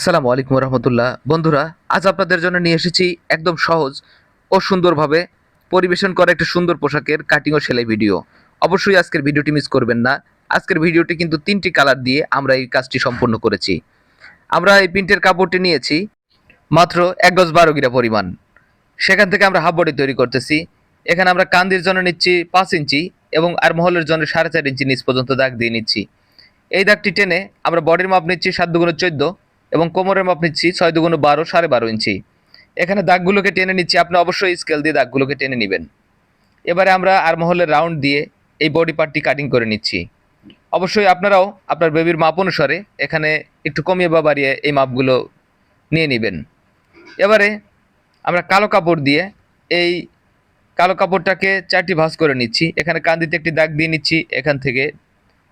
আসসালামু আলাইকুম রহমতুল্লাহ। বন্ধুরা, আজ আপনাদের জন্য নিয়ে এসেছি একদম সহজ ও সুন্দরভাবে পরিবেশন করা একটা সুন্দর পোশাকের কাটিং ও সেলাই ভিডিও অবশ্যই আজকের ভিডিওটি মিস করবেন না। আজকের ভিডিওটি কিন্তু তিনটি কালার দিয়ে আমরা এই কাজটি সম্পূর্ণ করেছি। আমরা এই প্রিন্টের কাপড়টি নিয়েছি মাত্র এক গজ বারো গিরা পরিমাণ। সেখান থেকে আমরা হাফ বডি তৈরি করতেছি। এখানে আমরা কান্দির জন্য নিচ্ছি পাঁচ ইঞ্চি এবং আর মহলের জন্য সাড়ে চার ইঞ্চি নিচ পর্যন্ত দাগ দিয়ে নিচ্ছি। এই দাগটি টেনে আমরা বডির মাপ নিচ্ছি সাত দুগুণ চোদ্দ। এবং কোমরের মাপ নিচ্ছি ছয় দুগুণ বারো, সাড়ে বারো ইঞ্চি। এখানে দাগগুলোকে টেনে নিচ্ছি, আপনি অবশ্যই স্কেল দিয়ে দাগগুলোকে টেনে নেবেন। এবারে আমরা আর মহলের রাউন্ড দিয়ে এই বডি পার্টটি কাটিং করে নিচ্ছি। অবশ্যই আপনারাও আপনার বেবির মাপ অনুসারে এখানে একটু কমিয়ে বা বাড়িয়ে এই মাপগুলো নিয়ে নেবেন। এবারে আমরা কালো কাপড় দিয়ে এই কালো কাপড়টাকে চারটি ভাঁজ করে নিচ্ছি। এখানে কান্দিতে একটি দাগ দিয়ে নিচ্ছি, এখান থেকে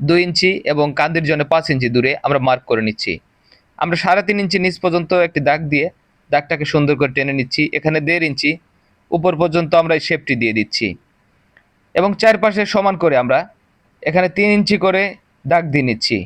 দুই ইঞ্চি এবং কান্দির জন্য পাঁচ ইঞ্চি দূরে আমরা মার্ক করে নিচ্ছি। আমরা সাড়ে তিন ইঞ্চি নিচ পর্যন্ত একটি দাগ দিয়ে দাগটাকে সুন্দর করে টেনে নিচ্ছি। এখানে দেড় ইঞ্চি উপর পর্যন্ত আমরা এই শেপটি দিয়ে দিচ্ছি। এবং চারপাশে সমান করে আমরা এখানে তিন ইঞ্চি করে দাগ দিয়ে নিচ্ছি।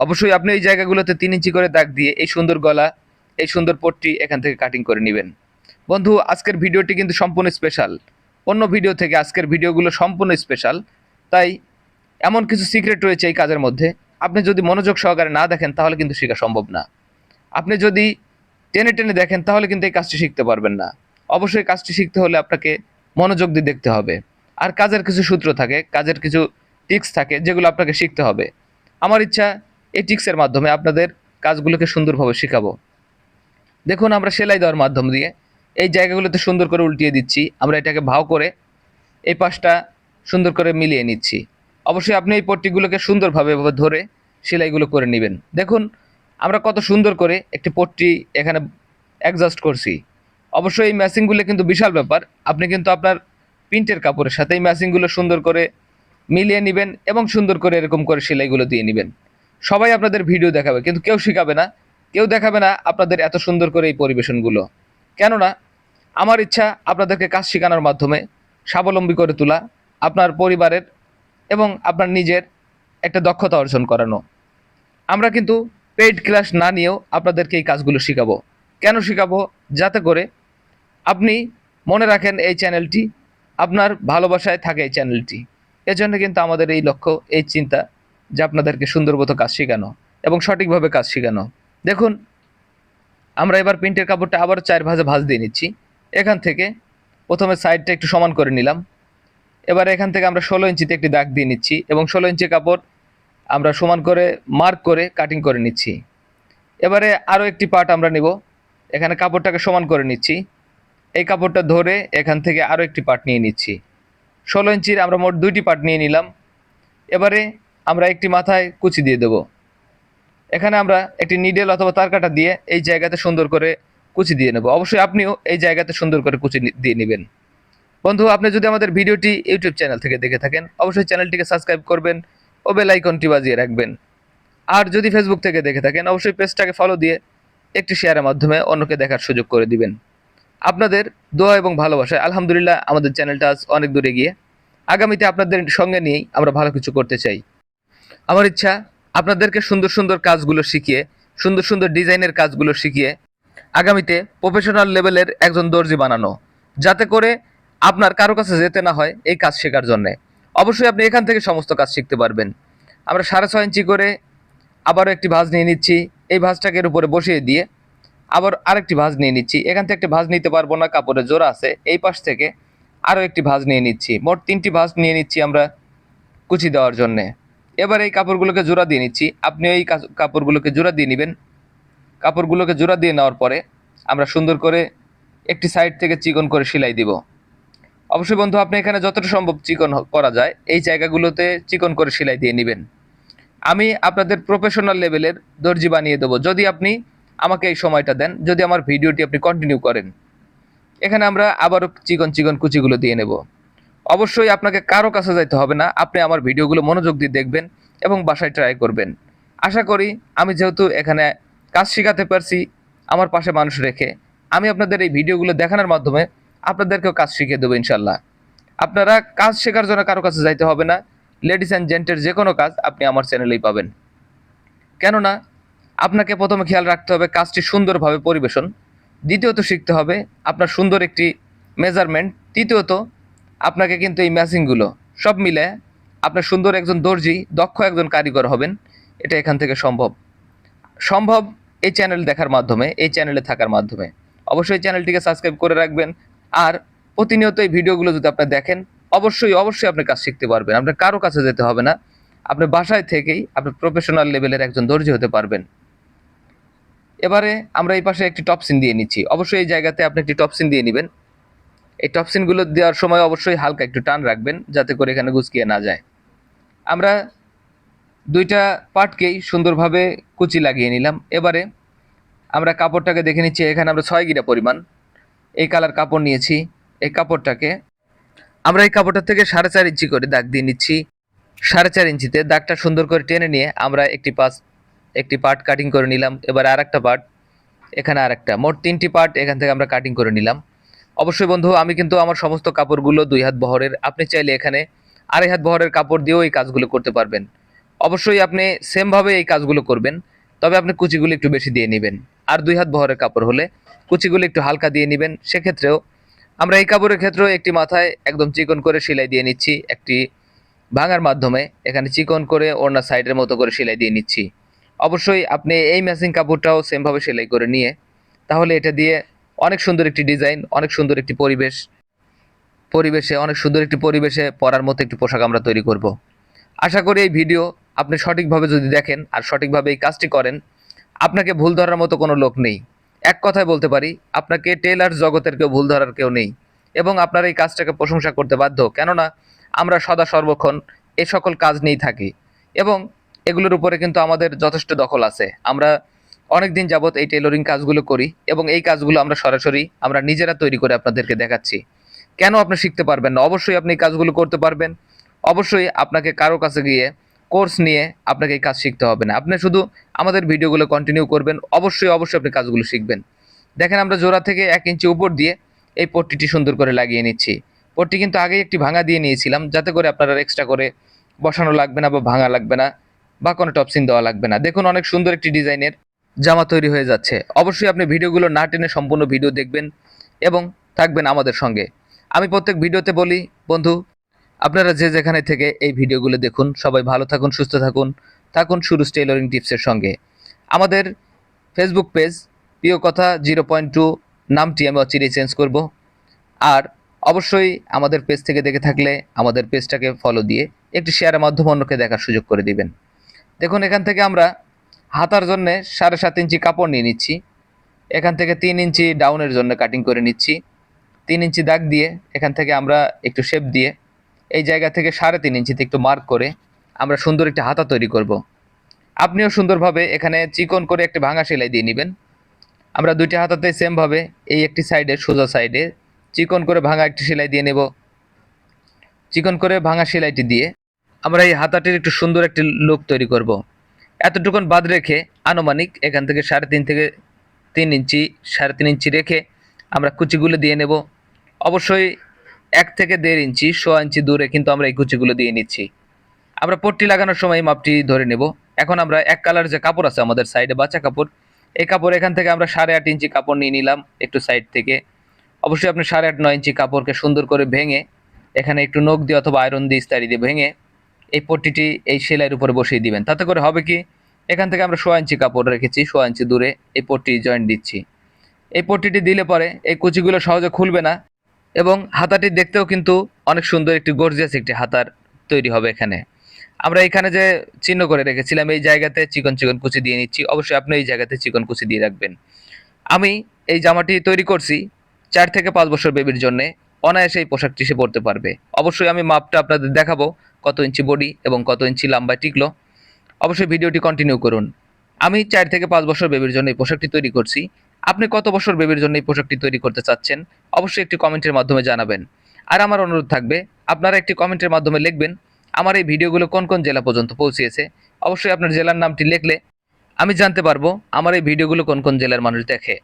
অবশ্যই আপনি এই জায়গাগুলোতে তিন ইঞ্চি করে দাগ দিয়ে এই সুন্দর গলা, এই সুন্দর পট্টি এখান থেকে কাটিং করে নেবেন। বন্ধু, আজকের ভিডিওটি কিন্তু সম্পূর্ণ স্পেশাল অন্য ভিডিও থেকে আজকের ভিডিওগুলো সম্পূর্ণ স্পেশাল তাই এমন কিছু সিক্রেট রয়েছে এই কাজের মধ্যে। আপনি যদি মনোযোগ সহকারে না দেখেন, তাহলে কিন্তু শেখা সম্ভব না। আপনি যদি টেনে টেনে দেখেন, তাহলে কিন্তু এই কাজটি শিখতে পারবেন না। অবশ্যই কাজটি শিখতে হলে আপনাকে মনোযোগ দিয়ে দেখতে হবে। আর কাজের কিছু সূত্র থাকে, কাজের কিছু টিক্স থাকে, যেগুলো আপনাকে শিখতে হবে। আমার ইচ্ছা, এই টিক্সের মাধ্যমে আপনাদের কাজগুলোকে সুন্দরভাবে শেখাবো। দেখুন, আমরা সেলাই দেওয়ার মাধ্যম দিয়ে এই জায়গাগুলোতে সুন্দর করে উল্টিয়ে দিচ্ছি। আমরা এটাকে ভাও করে এই পাশটা সুন্দর করে মিলিয়ে নিচ্ছি। অবশ্যই আপনি এই পট্টিগুলোকে সুন্দরভাবে ধরে সেলাইগুলো করে নেবেন। দেখুন আমরা কত সুন্দর করে একটি পট্টি এখানে অ্যাডজাস্ট করছি। অবশ্যই এই ম্যাচিংগুলো কিন্তু বিশাল ব্যাপার। আপনি কিন্তু আপনার প্রিন্টের কাপড়ের সাথে এই ম্যাচিংগুলো সুন্দর করে মিলিয়ে নেবেন এবং সুন্দর করে এরকম করে সেলাইগুলো দিয়ে নেবেন। সবাই আপনাদের ভিডিও দেখাবে, কিন্তু কেউ শেখাবে না। কেউ দেখাবে না আপনাদের এত সুন্দর করে এই পরিবেশনগুলো কেননা, আমার ইচ্ছা আপনাদেরকে কাজ শেখানোর মাধ্যমে স্বাবলম্বী করে তোলা, আপনার পরিবারের এবং আপনার নিজের একটা দক্ষতা অর্জন করানো। আমরা কিন্তু পেইড ক্লাস না নিয়েও আপনাদেরকে এই কাজগুলো শেখাবো। কেন শেখাবো? যাতে করে আপনি মনে রাখেন এই চ্যানেলটি আপনার ভালোবাসায় থাকে এই চ্যানেলটি এজন্য কিন্তু আমাদের এই লক্ষ্য, এই চিন্তা যে আপনাদেরকে সুন্দরমতো কাজ শেখানো এবং সঠিকভাবে কাজ শেখানো। দেখুন, আমরা এবার প্রিন্টের কাপড়টা আবার চার ভাজে ভাজ দিয়ে নিচ্ছি। এখান থেকে প্রথমে সাইডটা একটু সমান করে নিলাম। এবার এখান থেকে আমরা ষোলো ইঞ্চিতে একটি দাগ দিয়ে নিচ্ছি এবং ষোলো ইঞ্চি কাপড় আমরা সমান করে মার্ক করে কাটিং করে নিচ্ছি। এবারে আরও একটি পার্ট আমরা নিব। এখানে কাপড়টাকে সমান করে নিচ্ছি। এই কাপড়টা ধরে এখান থেকে আরও একটি পার্ট নিয়ে নিচ্ছি। ষোলো ইঞ্চির আমরা মোট দুইটি পার্ট নিয়ে নিলাম। এবারে আমরা একটি মাথায় কুচি দিয়ে দেব। এখানে আমরা একটি নিডেল অথবা তারকাটা দিয়ে এই জায়গাতে সুন্দর করে কুচি দিয়ে নেব। অবশ্যই আপনিও এই জায়গাতে সুন্দর করে কুচি দিয়ে নেবেন। বন্ধু, আপনি যদি আমাদের ভিডিওটি ইউটিউব চ্যানেল থেকে দেখে থাকেন, অবশ্যই চ্যানেলটিকে সাবস্ক্রাইব করবেন। ও বেল আইকনটি বাজিয়ে রাখবেন। আর যদি ফেসবুক থেকে দেখে থাকেন, অবশ্যই পেজটাকে ফলো দিয়ে একটি শেয়ারের মাধ্যমে অন্যকে দেখার সুযোগ করে দিবেন। আপনাদের দোয়া এবং ভালোবাসায় আলহামদুলিল্লাহ আমাদের চ্যানেলটা আজ অনেক দূরে গিয়ে। আগামীতে আপনাদের সঙ্গে নিয়েই আমরা ভালো কিছু করতে চাই। আমার ইচ্ছা, আপনাদেরকে সুন্দর সুন্দর কাজগুলো শিখিয়ে, সুন্দর সুন্দর ডিজাইনের কাজগুলো শিখিয়ে আগামীতে প্রফেশনাল লেভেলের একজন দর্জি বানানো। যাতে করে আপনার কারও কাছে যেতে না হয় এই কাজ শেখার জন্যে। অবশ্যই আপনি এখান থেকে সমস্ত কাজ শিখতে পারবেন। আমরা সাড়ে ছয় ইঞ্চি করে আবারও একটি ভাঁজ নিয়ে নিচ্ছি। এই ভাঁজটাকে এর উপরে বসিয়ে দিয়ে আবার আরেকটি ভাঁজ নিয়ে নিচ্ছি। এখান থেকে একটি ভাঁজ নিতে পারব না কাপড়ের জোড়া আছে। এই পাশ থেকে আরও একটি ভাঁজ নিয়ে নিচ্ছি। মোট তিনটি ভাঁজ নিয়ে নিচ্ছি আমরা কুচি দেওয়ার জন্যে। এবার এই কাপড়গুলোকে জোড়া দিয়ে নিচ্ছি। আপনি এই কাপড়গুলোকে জোড়া দিয়ে নেবেন। কাপড়গুলোকে জোড়া দিয়ে নেওয়ার পরে আমরা সুন্দর করে একটি সাইড থেকে চিকন করে সেলাই দিব। অবশ্যই বন্ধু, আপনি এখানে যতটা সম্ভব চিকন করা যায়, এই জায়গাগুলোতে চিকন করে সেলাই দিয়ে নেবেন। আমি আপনাদের প্রফেশনাল লেভেলের দর্জি বানিয়ে দেবো। যদি আপনি আমাকে এই সময়টা দেন, যদি আমার ভিডিওটি আপনি কন্টিনিউ করেন, এখানে আমরা আবারও চিকন চিকন কুচিগুলো দিয়ে নেব। অবশ্যই আপনাকে কারও কাছে যাইতে হবে না, আপনি আমার ভিডিওগুলো মনোযোগ দিয়ে দেখবেন এবং বাসায় ট্রাই করবেন। আশা করি আমি যেহেতু এখানে কাজ শেখাতে পারছি, আমার পাশে মানুষ রেখে, আমি আপনাদের এই ভিডিওগুলো দেখানোর মাধ্যমে আপনাদেরকেও কাজ শিখিয়ে দেবো ইনশাল্লাহ। আপনারা কাজ শেখার জন্য কারও কাছে যাইতে হবে না। লেডিস অ্যান্ড জেন্টের যে কোনো কাজ আপনি আমার চ্যানেলেই পাবেন। কেননা, আপনাকে প্রথমে খেয়াল রাখতে হবে কাজটি সুন্দরভাবে পরিবেশন। দ্বিতীয়ত শিখতে হবে আপনার সুন্দর একটি মেজারমেন্ট তৃতীয়ত, আপনাকে কিন্তু এই ম্যাচিংগুলো সব মিলে আপনার সুন্দর একজন দর্জি, দক্ষ একজন কারিগর হবেন। এটা এখান থেকে সম্ভব। সম্ভব এই চ্যানেল দেখার মাধ্যমে, এই চ্যানেলে থাকার মাধ্যমে। অবশ্যই চ্যানেলটিকে সাবস্ক্রাইব করে রাখবেন। আর প্রতিনিয়ত এই ভিডিওগুলো যদি আপনি দেখেন, অবশ্যই অবশ্যই আপনি কাজ শিখতে পারবেন। আপনার কারও কাছে যেতে হবে না। আপনি বাসায় থেকেই আপনি প্রফেশনাল লেভেলের একজন দর্জি হতে পারবেন। এবারে আমরা এই পাশে একটি টপসিন দিয়ে নিচ্ছি। অবশ্যই এই জায়গাতে আপনি একটি টপসিন দিয়ে নেবেন। এই টপসিনগুলো দেওয়ার সময় অবশ্যই হালকা একটু টান রাখবেন, যাতে করে এখানে গুচকিয়ে না যায়। আমরা দুইটা পার্টকেই সুন্দরভাবে কুচি লাগিয়ে নিলাম। এবারে আমরা কাপড়টাকে দেখে নিচ্ছি, এখানে আমরা ছয় গিরা পরিমাণ। এই কালার কাপড় নিয়েছি, এই কাপড়টাকে আমরা এই কাপড়টা থেকে সাড়ে চার ইঞ্চি করে দাগ দিয়ে নিচ্ছি। সাড়ে চার ইঞ্চিতে দাগটা সুন্দর করে টেনে নিয়ে আমরা একটি পাশ, একটি পার্ট কাটিং করে নিলাম। এবার আর একটা পার্ট, এখানে আর একটা মোট তিনটি পার্ট এখান থেকে আমরা কাটিং করে নিলাম। অবশ্যই বন্ধু, আমি কিন্তু আমার সমস্ত কাপড়গুলো দুই হাত বহরের, আপনি চাইলে এখানে আড়াই হাত বহরের কাপড় দিয়েও এই কাজগুলো করতে পারবেন। অবশ্যই আপনি সেমভাবে এই কাজগুলো করবেন, তবে আপনি কুচিগুলো একটু বেশি দিয়ে নেবেন। আর দুই হাত বহরের কাপড় হলে কুচিগুলো একটু হালকা দিয়ে নেবেন। সেক্ষেত্রেও আমরা এই কাপড়ের ক্ষেত্রেও একটি মাথায় একদম চিকন করে সেলাই দিয়ে নিচ্ছি। একটি ভাঙার মাধ্যমে এখানে চিকন করে ওড়না সাইডের মতো করে সেলাই দিয়ে নিচ্ছি। অবশ্যই আপনি এই ম্যাচিং কাপড়টাও সেমভাবে সেলাই করে নিয়ে তাহলে এটা দিয়ে অনেক সুন্দর একটি ডিজাইন অনেক সুন্দর একটি পরিবেশ, পরিবেশে, অনেক সুন্দর একটি পরিবেশে পরার মতো একটি পোশাক আমরা তৈরি করব। আশা করি এই ভিডিও আপনি সঠিকভাবে যদি দেখেন আর সঠিকভাবে এই কাজটি করেন, আপনাকে ভুল ধরার মতো কোনো লোক নেই। এক কথায় বলতে পারি, আপনাকে টেলার জগতের কেউ ভুল ধরার কেউ নেই এবং আপনার এই কাজটাকে প্রশংসা করতে বাধ্য। কেননা, আমরা সদা সর্বক্ষণ এ সকল কাজ নিয়েই থাকি এবং এগুলোর উপরে কিন্তু আমাদের যথেষ্ট দখল আছে। আমরা অনেক দিন যাবত এই টেলরিং কাজগুলো করি এবং এই কাজগুলো আমরা সরাসরি আমরা নিজেরা তৈরি করে আপনাদেরকে দেখাচ্ছি। কেন আপনি শিখতে পারবেন না? অবশ্যই আপনি কাজগুলো করতে পারবেন। অবশ্যই আপনাকে কারও কাছে গিয়ে কোর্স নিয়ে আপনাকে এই কাজ শিখতে হবে না। আপনি শুধু আমাদের ভিডিওগুলো কন্টিনিউ করবেন, অবশ্যই অবশ্যই আপনি কাজগুলো শিখবেন। দেখেন আমরা জোড়া থেকে এক ইঞ্চি উপর দিয়ে এই পট্টিটি সুন্দর করে লাগিয়ে নিচ্ছি। পট্টি কিন্তু আগেই একটি ভাঙা দিয়ে নিয়েছিলাম, যাতে করে আপনারা এক্সট্রা করে বসানো লাগবে না বা ভাঙা লাগবে না বা কোনো টপসিন দেওয়া লাগবে না। দেখুন অনেক সুন্দর একটি ডিজাইনের জামা তৈরি হয়ে যাচ্ছে। অবশ্যই আপনি ভিডিওগুলো না টেনে সম্পূর্ণ ভিডিও দেখবেন এবং থাকবেন আমাদের সঙ্গে। আমি প্রত্যেক ভিডিওতে বলি, বন্ধু আপনারা যে যেখানে থেকে এই ভিডিওগুলো দেখুন, সবাই ভালো থাকুন, সুস্থ থাকুন। থাকুন শুরু টেইলরিং টিপসের সঙ্গে। আমাদের ফেসবুক পেজ প্রিয় কথা জিরো পয়েন্ট টু, নামটি আমি অচিরেই চেঞ্জ করব। আর অবশ্যই আমাদের পেজ থেকে দেখে থাকলে আমাদের পেজটাকে ফলো দিয়ে একটি শেয়ারের মাধ্যমে অন্যকে দেখার সুযোগ করে দিবেন। দেখুন, এখান থেকে আমরা হাতার জন্য সাড়ে সাত ইঞ্চি কাপড় নিয়ে নিচ্ছি। এখান থেকে তিন ইঞ্চি ডাউনের জন্য কাটিং করে নিচ্ছি। তিন ইঞ্চি দাগ দিয়ে এখান থেকে আমরা একটু শেপ দিয়ে এই জায়গা থেকে সাড়ে তিন ইঞ্চিতে একটু মার্ক করে আমরা সুন্দর একটি হাতা তৈরি করব। আপনিও সুন্দরভাবে এখানে চিকন করে একটি ভাঙা সেলাই দিয়ে নেবেন আমরা দুইটি হাতাতে সেমভাবে এই একটি সাইডে সোজা সাইডে চিকন করে ভাঙা একটি সেলাই দিয়ে নেব চিকন করে ভাঙা সেলাইটি দিয়ে আমরা এই হাতাটির একটু সুন্দর একটি লুক তৈরি করব। এতটুকুন বাদ রেখে আনুমানিক এখান থেকে সাড়ে তিন থেকে তিন ইঞ্চি, সাড়ে তিন ইঞ্চি রেখে আমরা কুচিগুলো দিয়ে নেব অবশ্যই এক থেকে দেড় ইঞ্চি, সোয়া ইঞ্চি দূরে কিন্তু আমরা এই কুচিগুলো দিয়ে নিচ্ছি। আমরা পট্টি লাগানোর সময় মাপটি ধরে নেব। এখন আমরা এক কালার যে কাপড় আছে আমাদের সাইডে বাচ্চা কাপড়, এই কাপড় এখান থেকে আমরা সাড়ে আট ইঞ্চি কাপড় নিয়ে নিলাম একটু সাইড থেকে। অবশ্যই আপনি সাড়ে আট, নয় ইঞ্চি কাপড়কে সুন্দর করে ভেঙে, এখানে একটু নখ দিয়ে অথবা আয়রন দিয়ে ইস্তারি দিয়ে ভেঙে, এই পট্টিটি এই সেলাইয়ের উপরে বসিয়ে দিবেন। তাতে করে হবে কি, এখান থেকে আমরা সোয়া ইঞ্চি কাপড় রেখেছি, সোয়া ইঞ্চি দূরে এই পট্টি জয়েন্ট দিচ্ছি। এই পট্টিটি দিলে পরে এই কুচিগুলো সহজে খুলবে না। এবং হাতাটি দেখতেও কিন্তু অনেক সুন্দর, একটি গর্জিয়াস একটি হাতার তৈরি হবে এখানে। আমরা এখানে যে চিহ্ন করে রেখেছিলাম, এই জায়গাতে চিকন চিকন কুচি দিয়ে নিচ্ছি। অবশ্যই আপনি এই জায়গাতে চিকন কুচি দিয়ে রাখবেন। আমি এই জামাটি তৈরি করছি চার থেকে পাঁচ বছর বেবির জন্য। অনায়াসে এই পোশাকটি সে পরতে পারবে। অবশ্যই আমি মাপটা আপনাদের দেখাবো, কত ইঞ্চি বডি এবং কত ইঞ্চি লম্বায় টিকলো। অবশ্যই ভিডিওটি কন্টিনিউ করুন। আমি চার থেকে পাঁচ বছর বেবির জন্য এই পোশাকটি তৈরি করছি। আপনি কত বছর বেবির জন্য এই পোশাকটি তৈরি করতে চাচ্ছেন? অবশ্যই একটি কমেন্টের মাধ্যমে জানাবেন। আর আমার অনুরোধ থাকবে, আপনারা একটি কমেন্টের মাধ্যমে লিখবেন, আমার এই ভিডিওগুলো কোন কোন জেলা পর্যন্ত পৌঁছিয়েছে? অবশ্যই আপনার জেলার নামটি লিখলে আমি জানতে পারব, আমার এই ভিডিওগুলো কোন কোন জেলার মানুষ দেখে।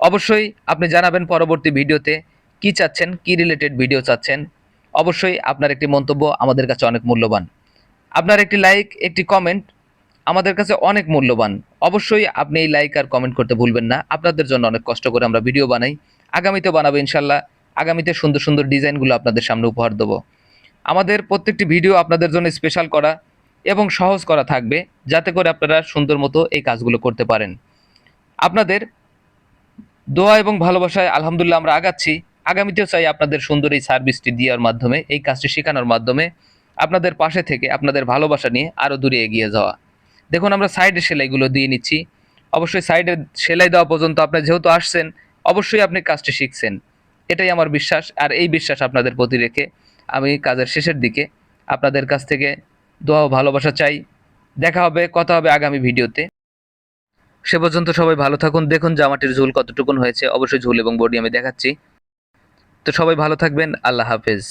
অবশ্যই আপনি জানাবেন পরবর্তী ভিডিওতে কি চাচ্ছেন, কি রিলেটেড ভিডিও চাচ্ছেন। অবশ্যই আপনার একটি মন্তব্য আমাদের কাছে অনেক মূল্যবান। আপনার একটি লাইক একটি কমেন্ট আমাদের কাছে অনেক মূল্যবান। অবশ্যই আপনি এই লাইক আর কমেন্ট করতে ভুলবেন না। আপনাদের জন্য অনেক কষ্ট করে আমরা ভিডিও বানাই। আগামীতে বানাবো ইনশাল্লাহ। আগামীতে সুন্দর সুন্দর ডিজাইনগুলো আপনাদের সামনে উপহার দেবো। আমাদের প্রত্যেকটি ভিডিও আপনাদের জন্য স্পেশাল করা এবং সহজ করা থাকবে, যাতে করে আপনারা সুন্দর মতো এই কাজগুলো করতে পারেন। আপনাদের দোয়া এবং ভালোবাসায় আলহামদুলিল্লাহ আমরা আগাচ্ছি। আগামীতেও চাই আপনাদের সুন্দর এই সার্ভিসটি দেওয়ার মাধ্যমে, এই কাজটি শেখানোর মাধ্যমে আপনাদের পাশে থেকে আপনাদের ভালোবাসা নিয়ে আরও দূরে এগিয়ে যাওয়া। দেখুন, আমরা সাইডের সেলাইগুলো দিয়ে নিচ্ছি। অবশ্যই সাইডের সেলাই দেওয়া পর্যন্ত আপনি যেহেতু আসছেন, অবশ্যই আপনি কাজটি শিখছেন। এটাই আমার বিশ্বাস, আর এই বিশ্বাস আপনাদের প্রতি রেখে আমি কাজের শেষের দিকে আপনাদের কাছ থেকে দোয়া ভালোবাসা চাই। দেখা হবে, কথা হবে আগামী ভিডিওতে। সে পর্যন্ত সবাই ভালো থাকুন। দেখুন জামাটির ঝুল কতটুকুন হয়েছে। অবশ্যই ঝুল এবং বডি আমি দেখাচ্ছি। তো সবাই ভালো থাকবেন। আল্লাহ হাফেজ।